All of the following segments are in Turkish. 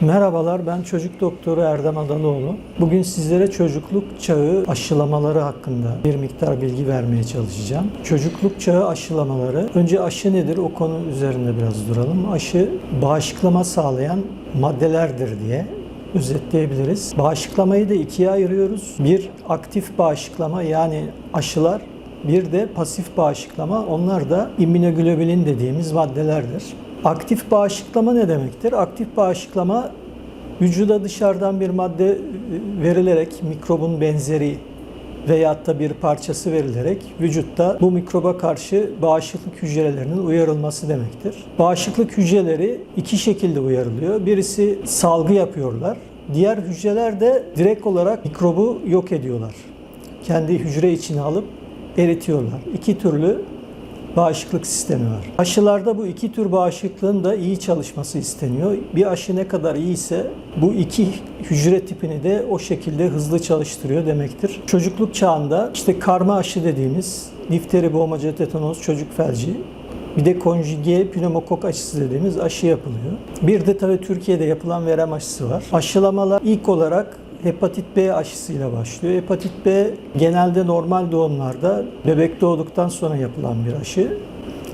Merhabalar, ben çocuk doktoru Erdem Adanoğlu. Bugün sizlere çocukluk çağı aşılamaları hakkında bir miktar bilgi vermeye çalışacağım. Çocukluk çağı aşılamaları, önce aşı nedir o konu üzerinde biraz duralım. Aşı bağışıklama sağlayan maddelerdir diye özetleyebiliriz. Bağışıklamayı da ikiye ayırıyoruz. Bir aktif bağışıklama yani aşılar, bir de pasif bağışıklama. Onlar da immünoglobulin dediğimiz maddelerdir. Aktif bağışıklama ne demektir? Aktif bağışıklama vücuda dışarıdan bir madde e, verilerek mikrobun benzeri veyahut da bir parçası verilerek vücutta bu mikroba karşı bağışıklık hücrelerinin uyarılması demektir. Bağışıklık hücreleri iki şekilde uyarılıyor. Birisi salgı yapıyorlar. Diğer hücreler de direkt olarak mikrobu yok ediyorlar. Kendi hücre içine alıp eritiyorlar. İki türlü bağışıklık sistemi var. Aşılarda bu iki tür bağışıklığın da iyi çalışması isteniyor. Bir aşı ne kadar iyiyse bu iki hücre tipini de o şekilde hızlı çalıştırıyor demektir. Çocukluk çağında işte karma aşı dediğimiz difteri, boğmaca, tetanoz, çocuk felci bir de konjüge pneumokok aşısı dediğimiz aşı yapılıyor. Bir de tabii Türkiye'de yapılan verem aşısı var. Aşılamalar ilk olarak hepatit B aşısıyla başlıyor. Hepatit B genelde normal doğumlarda bebek doğduktan sonra yapılan bir aşı.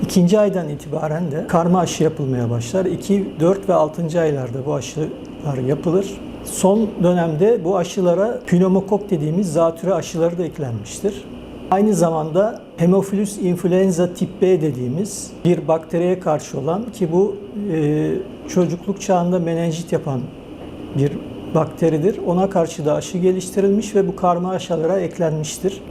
İkinci aydan itibaren de karma aşı yapılmaya başlar. 2, 4 ve 6. aylarda bu aşılar yapılır. Son dönemde bu aşılara pneumokok dediğimiz zatürre aşıları da eklenmiştir. Aynı zamanda Haemophilus influenza tip B dediğimiz bir bakteriye karşı olan ki bu e, çocukluk çağında menenjit yapan bir bakteridir. Ona karşı da aşı geliştirilmiş ve bu karma aşılara eklenmiştir.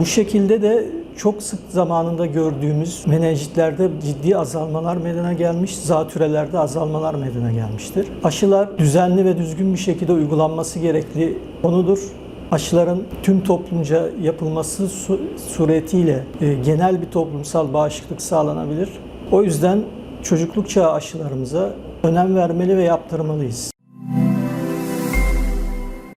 Bu şekilde de çok sık zamanında gördüğümüz menenjitlerde ciddi azalmalar meydana gelmiş, zatürrelerde azalmalar meydana gelmiştir. Aşılar düzenli ve düzgün bir şekilde uygulanması gerekli konudur. Aşıların tüm toplumca yapılması su- suretiyle e, genel bir toplumsal bağışıklık sağlanabilir. O yüzden çocukluk çağı aşılarımıza önem vermeli ve yaptırmalıyız.